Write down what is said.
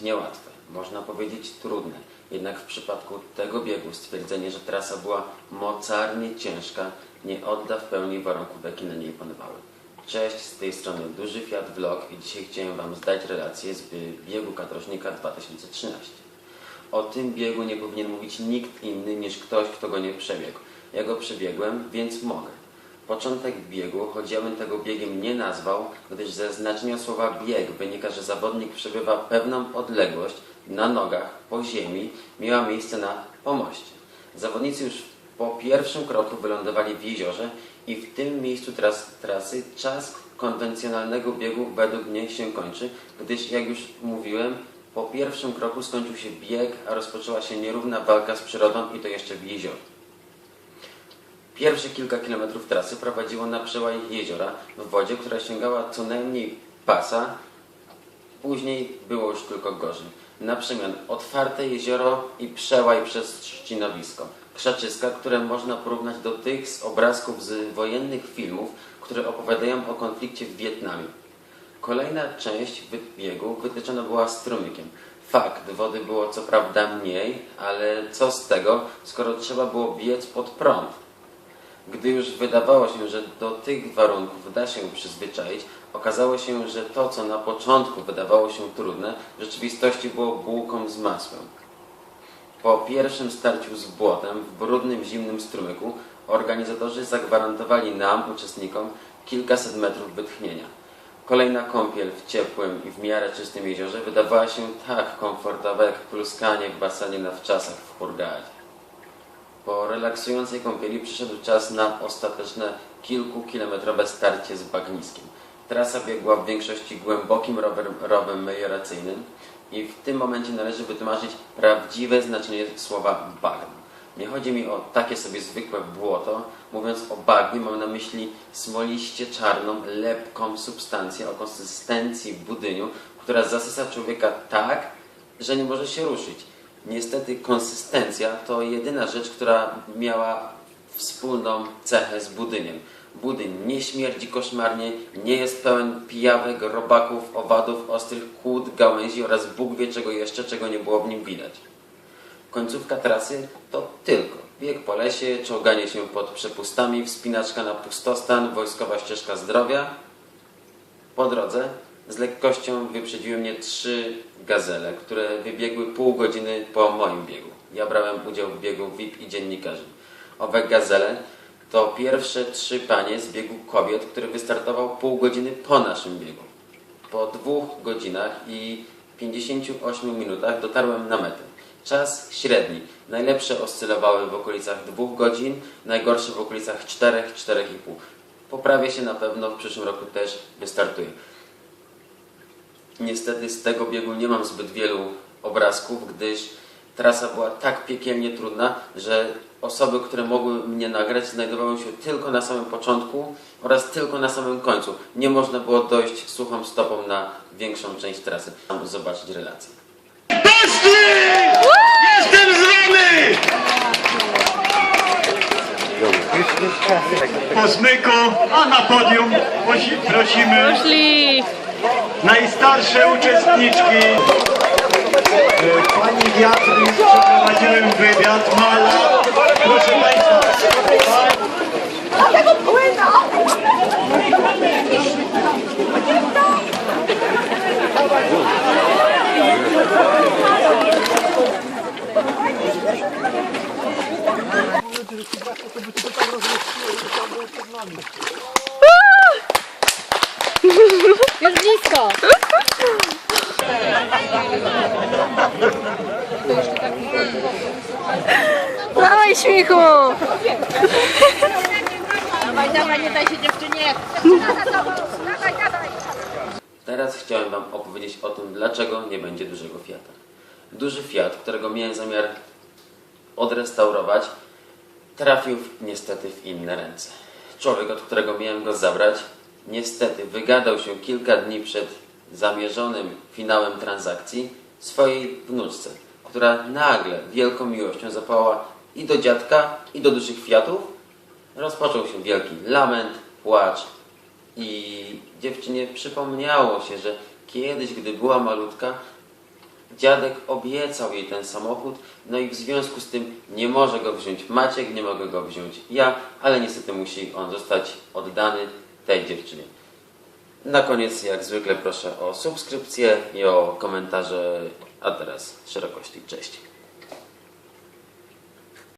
niełatwe, można powiedzieć trudne. Jednak w przypadku tego biegu stwierdzenie, że trasa była mocarnie ciężka, nie odda w pełni warunków, jakie na niej panowały. Cześć, z tej strony Duży Fiat Vlog i dzisiaj chciałem Wam zdać relację z biegu Katrośnika 2013. O tym biegu nie powinien mówić nikt inny niż ktoś, kto go nie przebiegł. Ja go przebiegłem, więc mogę. Początek biegu, choć ja bym tego biegiem nie nazwał, gdyż ze znaczenia słowa bieg wynika, że zawodnik przebywa pewną odległość na nogach, po ziemi, miała miejsce na pomoście. Zawodnicy już po pierwszym kroku wylądowali w jeziorze i w tym miejscu tras, trasy czas konwencjonalnego biegu według mnie się kończy, gdyż jak już mówiłem, po pierwszym kroku skończył się bieg, a rozpoczęła się nierówna walka z przyrodą i to jeszcze w jeziorze. Pierwsze kilka kilometrów trasy prowadziło na przełaj jeziora w wodzie, która sięgała co najmniej pasa. Później było już tylko gorzej. Na przemian otwarte jezioro i przełaj przez trzcinowisko. Krzaczyska, które można porównać do tych z obrazków z wojennych filmów, które opowiadają o konflikcie w Wietnamie. Kolejna część biegu wytyczona była strumykiem. Fakt, wody było co prawda mniej, ale co z tego, skoro trzeba było biec pod prąd. Gdy już wydawało się, że do tych warunków da się przyzwyczaić, okazało się, że to, co na początku wydawało się trudne, w rzeczywistości było bułką z masłem. Po pierwszym starciu z błotem w brudnym, zimnym strumyku organizatorzy zagwarantowali nam, uczestnikom, kilkaset metrów wytchnienia. Kolejna kąpiel w ciepłym i w miarę czystym jeziorze wydawała się tak komfortowa jak pluskanie w basenie na wczasach w Hurgadzie. Po relaksującej kąpieli przyszedł czas na ostateczne kilkukilometrowe starcie z bagniskiem. Trasa biegła w większości głębokim rower, rowem melioracyjnym i w tym momencie należy wytłumaczyć prawdziwe znaczenie słowa bagno. Nie chodzi mi o takie sobie zwykłe błoto. Mówiąc o bagnie mam na myśli smoliście czarną, lepką substancję o konsystencji budyniu, która zasysa człowieka tak, że nie może się ruszyć. Niestety konsystencja to jedyna rzecz, która miała wspólną cechę z budyniem. Budyń nie śmierdzi koszmarnie, nie jest pełen pijawek, robaków, owadów, ostrych kłód, gałęzi oraz Bóg wie czego jeszcze, czego nie było w nim widać. Końcówka trasy to tylko bieg po lesie, czołganie się pod przepustami, wspinaczka na pustostan, wojskowa ścieżka zdrowia. Po drodze z lekkością wyprzedziły mnie trzy gazele, które wybiegły pół godziny po moim biegu. Ja brałem udział w biegu VIP i dziennikarzy. Owe gazele to pierwsze trzy panie z biegu kobiet, który wystartował pół godziny po naszym biegu. Po dwóch godzinach i 58 minutach dotarłem na metę. Czas średni. Najlepsze oscylowały w okolicach dwóch godzin, najgorsze w okolicach 4-4,5. Poprawię się na pewno, w przyszłym roku też wystartuję. Niestety z tego biegu nie mam zbyt wielu obrazków, gdyż trasa była tak piekielnie trudna, że osoby, które mogły mnie nagrać, znajdowały się tylko na samym początku oraz tylko na samym końcu. Nie można było dojść suchą stopą na większą część trasy. Tam zobaczyć relację. Poszli! Jestem z wami! Po zmyku, a na podium prosimy Poszli! Najstarsze uczestniczki. Pani Wiatry, przeprowadziłem wywiad, Mala. Proszę Państwa, Już blisko! Dawaj śmichu! Dawaj, dawaj, nie daj się dziewczynie! Teraz chciałem Wam opowiedzieć o tym, dlaczego nie będzie dużego Fiata. Duży Fiat, którego miałem zamiar odrestaurować, trafił niestety w inne ręce. Człowiek, od którego miałem go zabrać, niestety wygadał się kilka dni przed zamierzonym finałem transakcji swojej wnuczce, która nagle wielką miłością zapała i do dziadka, i do dużych Fiatów. Rozpoczął się wielki lament, płacz, i dziewczynie przypomniało się, że kiedyś, gdy była malutka, Dziadek obiecał jej ten samochód, no i w związku z tym nie może go wziąć Maciek, nie mogę go wziąć ja, ale niestety musi on zostać oddany tej dziewczynie. Na koniec, jak zwykle, proszę o subskrypcję i o komentarze. A teraz szerokości. Cześć.